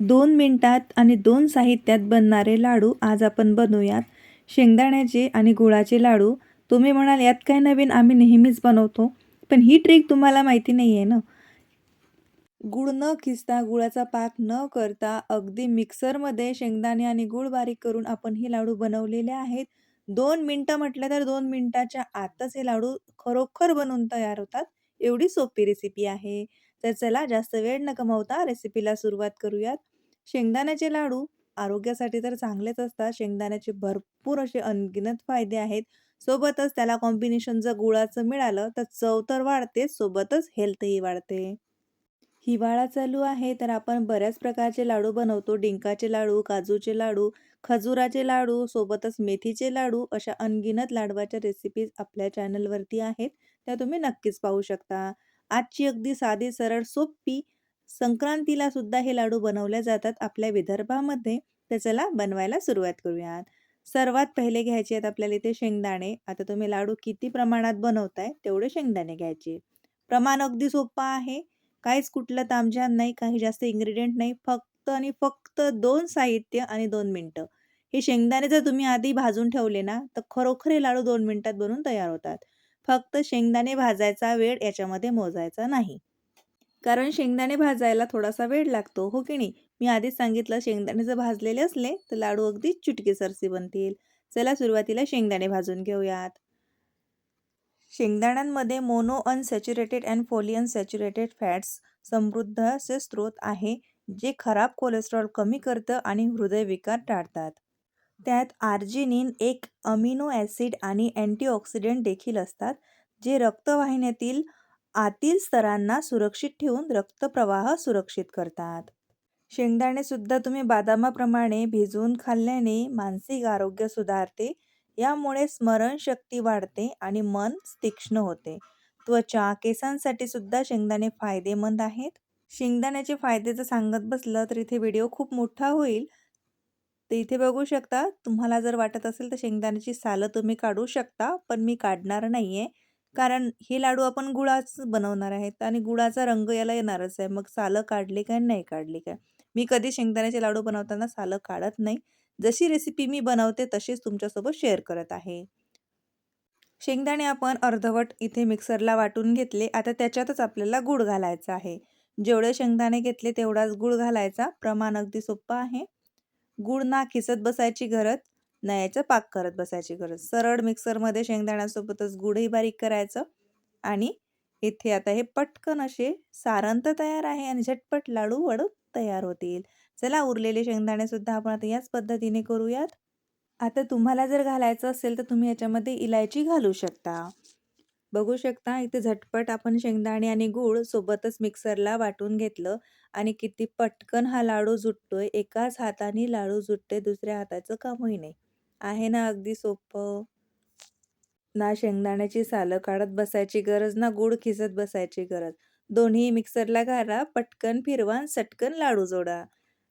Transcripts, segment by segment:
दोन मिनटात आणि दोन साहित्यात बनणारे लाडू आज आपण बनवूयात. शेंगदाण्याचे आणि गुळाचे लाडू. तुम्ही म्हणाल यात काय नवीन? आम्ही नेहमीच बनवतो. पण ही ट्रिक तुम्हाला माहिती नाही आहे ना. गुळ न खिसता गुळाचा पाक न करता अगदी मिक्सरमध्ये शेंगदाणे आणि गुळ बारीक करून आपण हे लाडू बनवलेले आहेत. दोन मिनटं म्हटलं तर दोन मिनटाच्या आतच हे लाडू खरोखर बनवून तयार होतात. एवढी सोपी रेसिपी आहे. तर चला जास्त वेळ न कमवता रेसिपीला सुरुवात करूयात. शेंगदाण्याचे लाडू आरोग्यासाठी तर चांगलेच असतात. शेंगदाण्याचे भरपूर असे अनगिनत फायदे आहेत. सोबतच त्याला कॉम्बिनेशन जर गुळाचं मिळालं तर चव तर वाढतेच सोबतच हेल्थही वाढते. हिवाळा चालू आहे तर आपण बऱ्याच प्रकारचे लाडू बनवतो. डिंकाचे लाडू काजूचे लाडू खजुराचे लाडू सोबतच मेथीचे लाडू अशा अनगिनत लाडवाच्या रेसिपीज आपल्या चॅनलवरती आहेत. त्या तुम्ही नक्कीच पाहू शकता. आजची अगदी साधी सरळ सोपी संक्रांतीला सुद्धा हे लाडू बनवले जातात. आपल्या विदर्भामध्ये तर चला बनवायला सुरुवात करूयात. सर्वात पहिले घ्यायचे आहेत आपल्याला इथे शेंगदाणे. आता तुम्ही लाडू किती प्रमाणात बनवताय तेवढे शेंगदाणे घ्यायचे. प्रमाण अगदी सोपं आहे. काहीच कुठलं तामझाम नाही काही जास्त इन्ग्रेडियंट नाही. फक्त आणि फक्त दोन साहित्य आणि दोन मिनटं. हे शेंगदाणे जर तुम्ही आधी भाजून ठेवले ना तर खरोखर हे लाडू दोन मिनटात बनवून तयार होतात. फक्त शेंगदाणे भाजायचा वेळ याच्यामध्ये मोजायचा नाही. कारण शेंगदाणे भाजायला थोडासा वेळ लागतो हो की नाही? मी आधीच सांगितलं शेंगदाणे जर भाजलेले असले तर लाडू अगदी चुटकीसरसे बनतील. चला सुरुवातीला शेंगदाणे भाजून घेऊयात. शेंगदाण्यांमध्ये mono unsaturated and poly unsaturated fats समृद्ध असे स्रोत आहे जे खराब कोलेस्ट्रॉल कमी करतं आणि हृदयविकार टाळतात. त्यात आर्जिनिन एक अमिनो ॲसिड आणि अँटीऑक्सिडंट देखील असतात जे रक्तवाहिन्यातील आतील स्तरांना सुरक्षित ठेवून रक्तप्रवाह सुरक्षित करतात. शेंगदाणेसुद्धा तुम्ही बदामाप्रमाणे भिजवून खाल्ल्याने मानसिक आरोग्य सुधारते. यामुळे स्मरणशक्ती वाढते आणि मन तीक्ष्ण होते. त्वचा केसांसाठी सुद्धा शेंगदाणे फायदेमंद आहेत. शेंगदाण्याचे फायदे जर सांगत बसलं तर इथे व्हिडिओ खूप मोठा होईल. तर इथे बघू शकता तुम्हाला जर वाटत असेल तर शेंगदाण्याची सालं तुम्ही काढू शकता पण मी काढणार नाही आहे कारण हे लाडू आपण गुळाच बनवणार आहेत आणि गुळाचा रंग याला येणारच आहे. मग सालं काढली काय नाही काढली काय? मी कधी शेंगदाण्याचे लाडू बनवताना सालं काढत नाही. जशी रेसिपी मी बनवते तशीच तुमच्यासोबत शेअर करत आहे. शेंगदाणे आपण अर्धवट इथे मिक्सरला वाटून घेतले. आता त्याच्यातच आपल्याला गूळ घालायचा आहे. जेवढे शेंगदाणे घेतले तेवढाच गूळ घालायचा. प्रमाण अगदी सोपं आहे. गूळ ना खिसत बसायची गरज नयाचा पाक करत बसायची गरज. सरळ मिक्सरमध्ये शेंगदाण्यासोबतच गुढही बारीक करायचं आणि इथे आता हे पटकन असे सारण तर तयार आहे आणि झटपट लाडू वडू तयार होतील. चला उरलेले शेंगदाणे सुद्धा आपण आता याच पद्धतीने करूयात. आता तुम्हाला जर घालायचं असेल तर तुम्ही याच्यामध्ये इलायची घालू शकता. बघू शकता इथे झटपट आपण शेंगदाणे आणि गूळ सोबतच मिक्सरला वाटून घेतलं आणि किती पटकन हा लाडू जुटतोय. एकाच हाताने लाडू जुटते दुसऱ्या हाताचं कामही नाही. आहे ना अगदी सोपं. ना शेंगदाण्याची सालं काढत बसायची गरज ना गूळ खिसत बसायची गरज. दोन्ही मिक्सरला घाला पटकन फिरवा सटकन लाडू जोडा.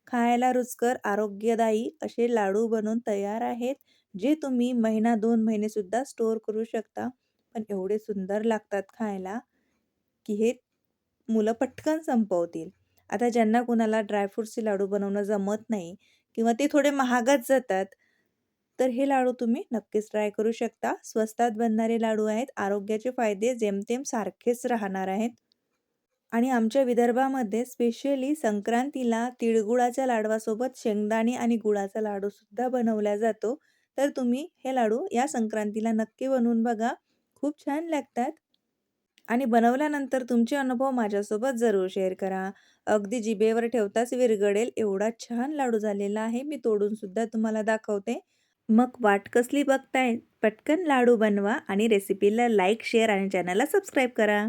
खायला रुचकर आरोग्यदायी असे लाडू बनवून तयार आहेत जे तुम्ही महिना दोन महिने सुद्धा स्टोअर करू शकता. पण एवढे सुंदर लागतात खायला की हे मुलं पटकन संपवतील. आता ज्यांना कुणाला ड्रायफ्रूटचे लाडू बनवणं जमत नाही किंवा ते थोडे महागच जातात तर हे लाडू तुम्ही नक्कीच ट्राय करू शकता. स्वस्तात बनणारे लाडू आहेत. आरोग्याचे फायदे जेमतेम सारखेच राहणार आहेत. आणि आमच्या विदर्भामध्ये स्पेशली संक्रांतीला तिळगुळाच्या लाडवासोबत शेंगदाणे आणि गुळाचा लाडूसुद्धा बनवला जातो. तर तुम्ही हे लाडू या संक्रांतीला नक्की बनवून बघा. खूप छान लागतात. आणि बनवल्यानंतर तुमचे अनुभव माझ्यासोबत जरूर शेअर करा. अगदी जिभेवर ठेवताच विरगडेल एवढा छान लाडू झालेला आहे. मी तोडून सुद्धा तुम्हाला दाखवते. मग वाट कसली बघताय? पटकन लाडू बनवा आणि रेसिपीला लाईक शेअर आणि चॅनलला सबस्क्राईब करा.